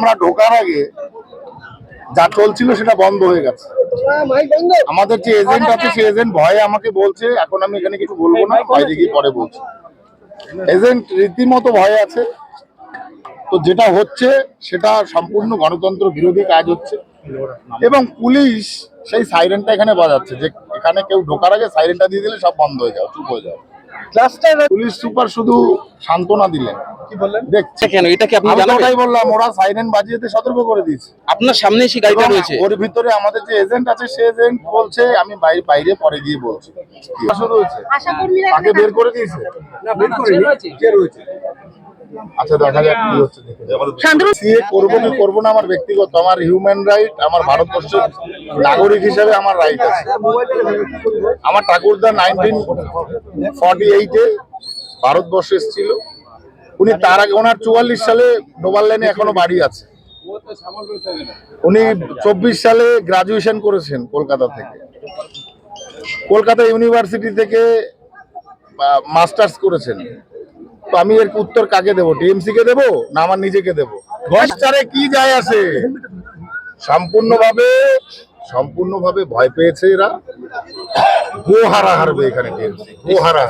আমরা ঢোকার আগে যা চলছিল সেটা বন্ধ হয়ে গেছে। আমাদের যে এজেন্ট আছে, সেই এজেন্ট ভয়ে আমাকে বলছে, এখন আমি এখানে কিছু বলব না, বাইরে গিয়ে পরে বলছি। এজেন্ট রীতিমতো ভয়ে আছে। তো যেটা হচ্ছে, সেটা সম্পূর্ণ গণতন্ত্র বিরোধী কাজ হচ্ছে। এবং পুলিশ সেই সাইরেনটা এখানে বাজাচ্ছে, যে এখানে কেউ ঢোকার আগে সাইরেনটা দিয়ে দিলে সব বন্ধ হয়ে যাও চুপ হয়ে যাও পুলিশ সুপার শুধু সান্ত্বনা দিলেন। কি বললেন? দেখছি কেন? এটা কি আপনি বললাম ওরা সাইরেন বাজিয়ে সতর্ক করে দিয়েছে। আপনার সামনে সেই গাড়িটা রয়েছে। ওর ভিতরে আমাদের যে এজেন্ট আছে সে এজেন্ট বলছে আমি বাইরে বাইরে পরে গিয়ে বলছি। শুরু হয়েছে আশাকর্মীরা তাকে বের করে দিয়েছে। আচ্ছা দেখা যাক কি হচ্ছে সিএ করব কি করব না আমার ব্যক্তিগত আমার হিউম্যান রাইট আমার ভারতবর্ষের নাগরিক হিসেবে আমার রাইট আছে। আমার ঠাকুরদা নাইনটিন ফর্টি এইটে ভারতবর্ষে এসেছিল। উনি তার আগে ওনার চুয়াল্লিশ সালে ডোবার লাইনে এখনও বাড়ি আছে। উনি চব্বিশ সালে গ্রাজুয়েশন করেছেন কলকাতা থেকে। কলকাতা ইউনিভার্সিটি থেকে মাস্টার্স করেছেন। তো আমি এর উত্তর কাকে দেবো? টিএমসি কে দেবো না আমার নিজেকে দেবো? ঘরে কি যায় আসে সম্পূর্ণভাবে সম্পূর্ণভাবে ভয় পেয়েছে এরা। গো হারা হারবে এখানে টিএমসি গো হারা।